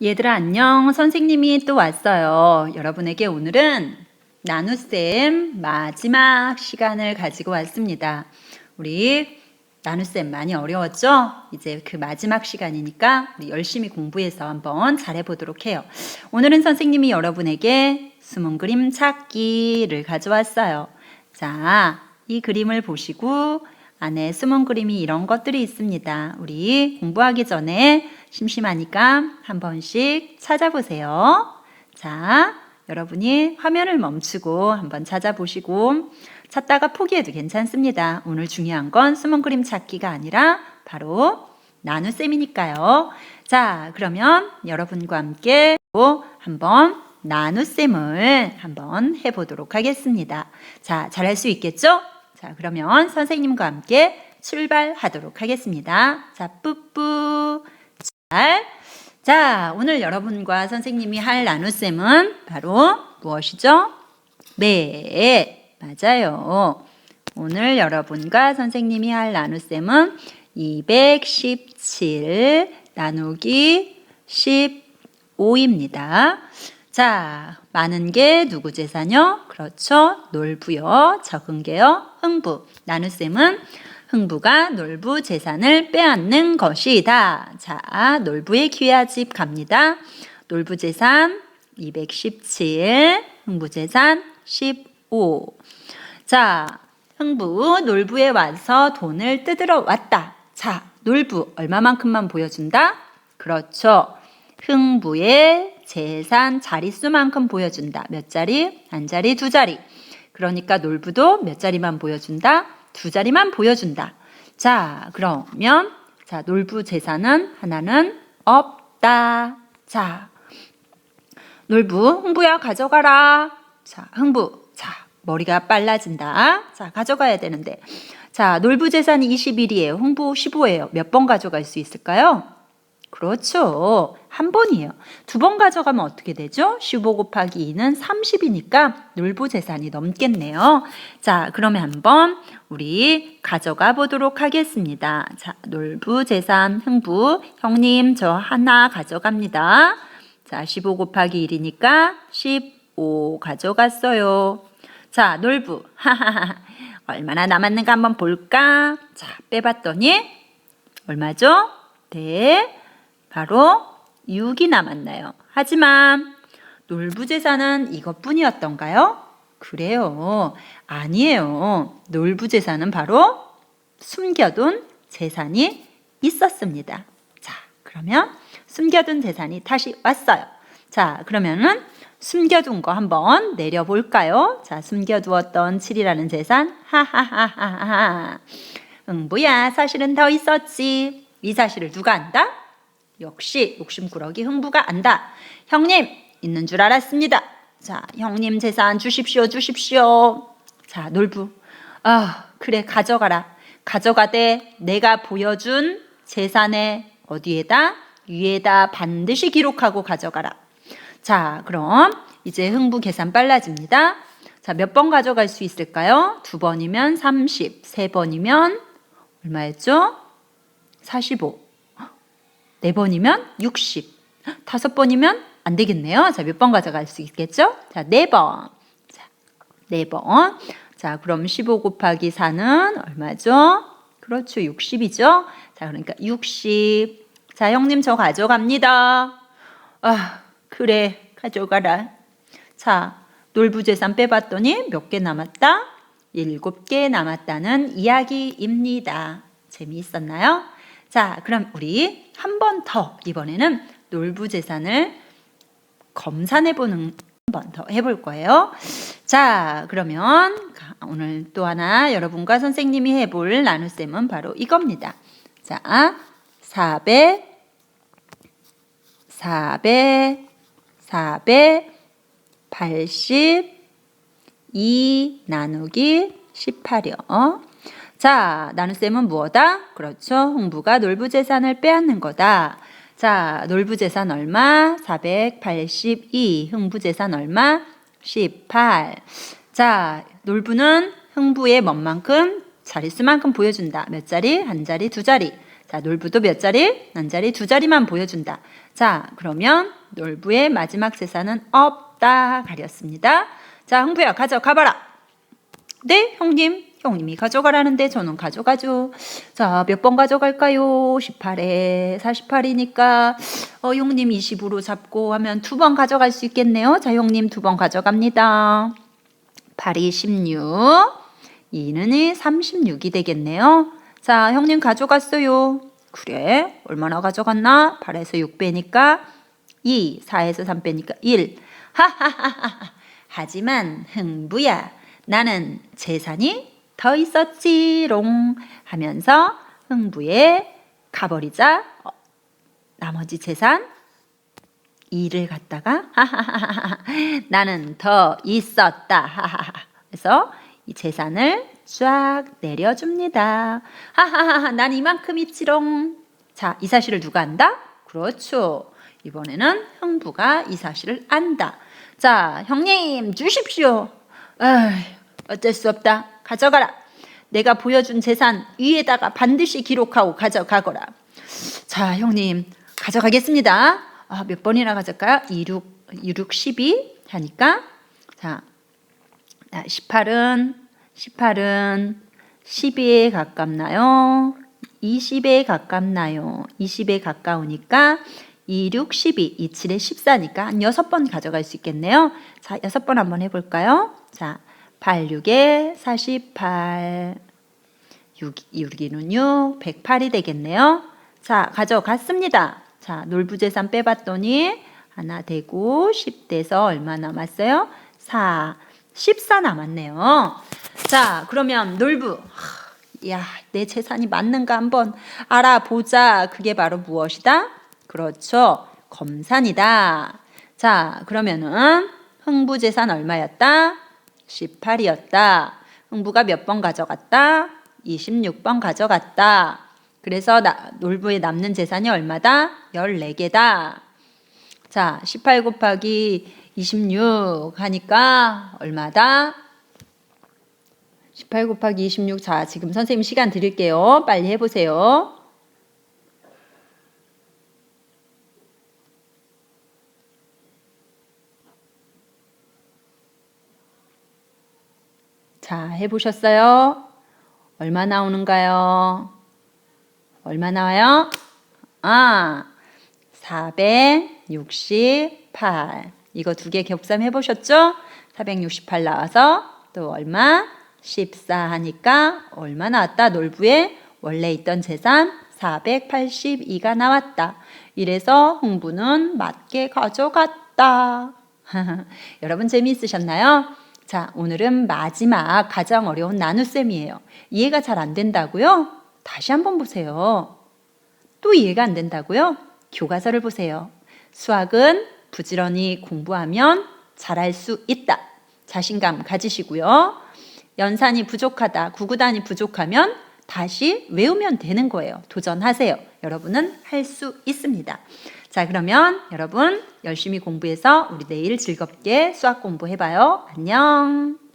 얘들아 안녕. 선생님이 또 왔어요. 여러분에게 오늘은 나누쌤 마지막 시간을 가지고 왔습니다. 우리 나누쌤 많이 어려웠죠? 이제 그 마지막 시간이니까 우리 열심히 공부해서 한번 잘해 보도록 해요. 오늘은 선생님이 여러분에게 숨은 그림 찾기를 가져왔어요. 자, 이 그림을 보시고 안에 숨은 그림이 이런 것들이 있습니다. 우리 공부하기 전에 심심하니까 한 번씩 찾아보세요. 자, 여러분이 화면을 멈추고 한번 찾아보시고 찾다가 포기해도 괜찮습니다. 오늘 중요한 건 숨은 그림 찾기가 아니라 바로 나누쌤이니까요. 자, 그러면 여러분과 함께 또 한번 나누쌤을 한번 해보도록 하겠습니다. 자, 잘할 수 있겠죠? 자, 그러면 선생님과 함께 출발하도록 하겠습니다. 자, 뿌뿌. 잘. 자, 오늘 여러분과 선생님이 할 나누쌤은 바로 무엇이죠? 네, 맞아요. 오늘 여러분과 선생님이 할 나누쌤은 217 나누기 15입니다. 자, 많은 게 누구 재산요? 그렇죠. 놀부요. 적은 게요. 흥부. 나누쌤은 흥부가 놀부 재산을 빼앗는 것이다. 자, 놀부의 귀하집 갑니다. 놀부 재산 217, 흥부 재산 15. 자, 흥부 놀부에 와서 돈을 뜯으러 왔다. 자, 놀부 얼마만큼만 보여준다? 그렇죠. 흥부의 재산 자릿수만큼 보여준다. 몇 자리? 한 자리, 두 자리. 그러니까 놀부도 몇 자리만 보여준다? 두 자리만 보여준다. 자, 그러면 자, 놀부 재산은 하나는 없다. 자, 놀부, 흥부야 가져가라. 자, 흥부. 자, 머리가 빨라진다. 자, 가져가야 되는데. 자, 놀부 재산이 21이에요. 흥부 15예요. 몇 번 가져갈 수 있을까요? 그렇죠. 한 번이에요. 두 번 가져가면 어떻게 되죠? 15 곱하기 2는 30이니까 놀부 재산이 넘겠네요. 자, 그러면 한번 우리 가져가 보도록 하겠습니다. 자, 놀부 재산 흥부 형님 저 하나 가져갑니다. 자, 15 곱하기 1이니까 15 가져갔어요. 자, 놀부. 얼마나 남았는가 한번 볼까? 자, 빼봤더니 얼마죠? 네. 바로 6이 남았나요? 하지만 놀부 재산은 이것뿐이었던가요? 그래요. 아니에요. 놀부 재산은 바로 숨겨둔 재산이 있었습니다. 자, 그러면 숨겨둔 재산이 다시 왔어요. 자, 그러면은 숨겨둔 거 한번 내려볼까요? 자, 숨겨두었던 7이라는 재산. 하하하하하. 응부야, 사실은 더 있었지. 이 사실을 누가 안다? 역시 욕심꾸러기 흥부가 안다. 형님, 있는 줄 알았습니다. 자, 형님 재산 주십시오, 주십시오. 자, 놀부. 아, 그래, 가져가라. 가져가되 내가 보여준 재산의 어디에다? 위에다 반드시 기록하고 가져가라. 자, 그럼 이제 흥부 계산 빨라집니다. 자, 몇 번 가져갈 수 있을까요? 두 번이면 30, 세 번이면 얼마였죠? 45. 네 번이면 60. 다섯 번이면 안 되겠네요. 자, 몇 번 가져갈 수 있겠죠? 자, 네 번. 자, 네 번. 자, 그럼 15 곱하기 4는 얼마죠? 그렇죠. 60이죠? 자, 그러니까 60. 자, 형님 저 가져갑니다. 아, 그래. 가져가라. 자, 놀부 재산 빼봤더니 몇 개 남았다? 7개 남았다는 이야기입니다. 재미있었나요? 자, 그럼 우리 한 번 더 이번에는 놀부 재산을 검산해 보는 한 번 더 해볼 거예요. 자, 그러면 오늘 또 하나 여러분과 선생님이 해볼 나눗셈은 바로 이겁니다. 자, 400, 400, 482 나누기 18이요. 자, 나눗셈은 무엇다? 그렇죠. 흥부가 놀부 재산을 빼앗는 거다. 자, 놀부 재산 얼마? 482. 흥부 재산 얼마? 18. 자, 놀부는 흥부의 뭔만큼? 자릿수만큼 보여준다. 몇 자리? 한 자리, 두 자리. 자, 놀부도 몇 자리? 한 자리, 두 자리만 보여준다. 자, 그러면 놀부의 마지막 재산은 없다 가렸습니다. 자, 흥부야 가져 가봐라. 네, 형님. 형님이 가져가라는데 저는 가져가죠. 자, 몇 번 가져갈까요? 18에 48이니까 어, 형님 20으로 잡고 하면 두 번 가져갈 수 있겠네요. 자, 형님 두 번 가져갑니다. 8이 16, 2는 36이 되겠네요. 자, 형님 가져갔어요. 그래, 얼마나 가져갔나? 8에서 6 빼니까 2, 4에서 3 빼니까 1. 하하하하. 하지만 흥부야, 나는 재산이 더 있었지롱 하면서 흥부에 가버리자 어, 나머지 재산? 2를 갖다가? 나는 더 있었다. 그래서 이 재산을 쫙 내려줍니다. 하하하하 난 이만큼 있지롱. 자 이 사실을 누가 안다? 그렇죠. 이번에는 흥부가 이 사실을 안다. 자 형님 주십시오. 에이, 어쩔 수 없다 가져가라 내가 보여준 재산 위에다가 반드시 기록하고 가져가거라 자, 형님, 가져가겠습니다. 아, 몇 번이나 가져갈까요? 2, 6, 2, 6, 12 하니까. 자, 18은, 18은 12에 가깝나요? 20에 가깝나요? 20에 가까우니까 2, 6, 12, 2, 7에 14니까 한 6번 가져갈 수 있겠네요. 자, 6번 한번 해볼까요? 자, 8, 6에 48. 6, 6이는 6, 108이 되겠네요. 자, 가져갔습니다. 자, 놀부재산 빼봤더니 하나 되고 10돼서 얼마 남았어요? 4, 14 남았네요. 자, 그러면 놀부. 하, 야, 내 재산이 맞는가 한번 알아보자. 그게 바로 무엇이다? 그렇죠. 검산이다. 자, 그러면은 흥부재산 얼마였다? 18이었다. 흥부가 몇 번 가져갔다? 26번 가져갔다. 그래서 나, 놀부에 남는 재산이 얼마다? 14개다. 자, 18 곱하기 26 하니까 얼마다? 18 곱하기 26. 자, 지금 선생님 시간 드릴게요. 빨리 해보세요. 자, 해보셨어요? 얼마 나오는가요? 얼마 나와요? 아, 468. 이거 두 개 겹삼 해보셨죠? 468 나와서 또 얼마? 14 하니까 얼마 나왔다? 놀부에 원래 있던 재산 482가 나왔다. 이래서 흥부는 맞게 가져갔다. 여러분 재미있으셨나요? 자, 오늘은 마지막 가장 어려운 나눗셈이에요. 이해가 잘 안 된다고요? 다시 한번 보세요. 또 이해가 안 된다고요? 교과서를 보세요. 수학은 부지런히 공부하면 잘할 수 있다. 자신감 가지시고요. 연산이 부족하다, 구구단이 부족하면 다시 외우면 되는 거예요. 도전하세요. 여러분은 할 수 있습니다. 자, 그러면 여러분 열심히 공부해서 우리 내일 즐겁게 수학 공부해봐요. 안녕.